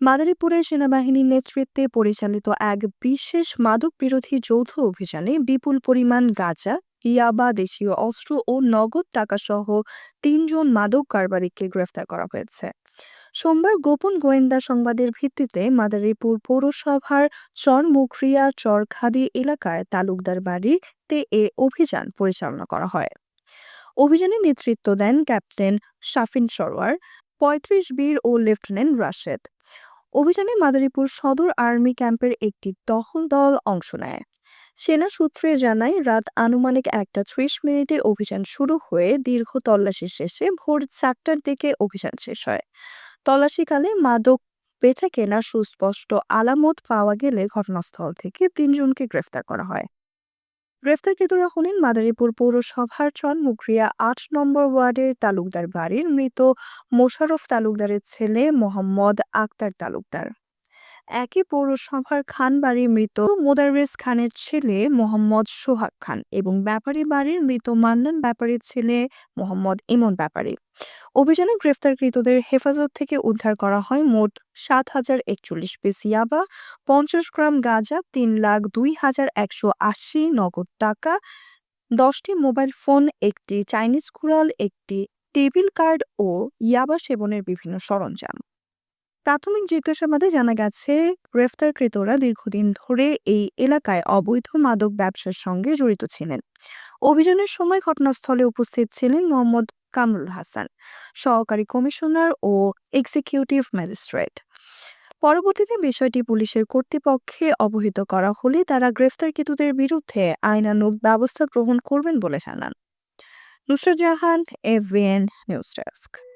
মাদারীপুরের সেনাবাহিনীর নেতৃত্বে পরিচালিত এক বিশেষ মাদক বিরোধী যৌথ অভিযানে বিপুল পরিমাণ গাঁজা, ইয়াবা, দেশীয় অস্ত্র ও নগদ টাকা সহ তিনজন মাদক কারবারিকে গ্রেফতার করা হয়েছে। সোমবার গোপন গোয়েন্দা সংবাদের ভিত্তিতে মাদারীপুর পৌরসভার চরমুখরিয়া চরখাদি এলাকায় তালুকদার বাড়িতে এ অভিযান পরিচালনা করা হয়। অভিযানে নেতৃত্ব দেন ক্যাপ্টেন শাফিন সরোয়ার, পঁয়ত্রিশ বীর ও লেফটেন্যান্ট রাশেদ। অভিযানে মাদারীপুর সদর আর্মি ক্যাম্পের একটি দখল দল অংশ নেয়। সেনা সূত্রে জানায়, রাত আনুমানিক একটা ত্রিশ মিনিটে অভিযান শুরু হয়ে দীর্ঘ তল্লাশি শেষে ভোর চারটার দিকে অভিযান শেষ হয়। তল্লাশিকালে মাদক বেচা কেনা সুস্পষ্ট আলামত পাওয়া গেলে ঘটনাস্থল থেকে তিনজনকে গ্রেফতার করা হয়। গ্রেফতারকৃতরা হলেন মাদারীপুর পৌরসভার চনমুখরিয়া আট নম্বর ওয়ার্ডের তালুকদার বাড়ির মৃত মোশারফ তালুকদারের ছেলে মোহাম্মদ আক্তার তালুকদার। একই পৌরসভার খানবাড়ির মৃত মোদাররেস খানের ছেলে মোহাম্মদ সোহাগ খান এবং ব্যাপারী বাড়ির মৃত মান্নান ব্যাপারীর ছেলে মোহাম্মদ ইমন ব্যাপারী। অভিযানে গ্রেফতারকৃতদের হেফাজত থেকে উদ্ধার করা হয় মোট সাত হাজার একচল্লিশ পিস ইয়াবা, পঞ্চাশ গ্রাম গাঁজা, তিন লাখ দুই হাজার একশো আশি নগদ টাকা, দশটি মোবাইল ফোন, একটি চাইনিজ কুড়াল, একটি টেবিল কার্ড ও ইয়াবা সেবনের বিভিন্ন সরঞ্জাম। প্রাথমিক জিজ্ঞাসাবাদে জানা গেছে, গ্রেফতারকৃতরা দীর্ঘদিন ধরে এই এলাকায় অবৈধ মাদক ব্যবসার সঙ্গে জড়িত ছিলেন। অভিযানের সময় ঘটনাস্থলে উপস্থিত ছিলেন মোহাম্মদ কামরুল হাসান, সহকারী কমিশনার ও এক্সিকিউটিভ ম্যাজিস্ট্রেট। পরবর্তীতে বিষয়টি পুলিশের কর্তৃপক্ষে অবহিত করা হলে তারা গ্রেফতারকৃতদের বিরুদ্ধে আইনানুগ ব্যবস্থা গ্রহণ করবেন বলে জানান। Nusrat Jahan AVN news desk.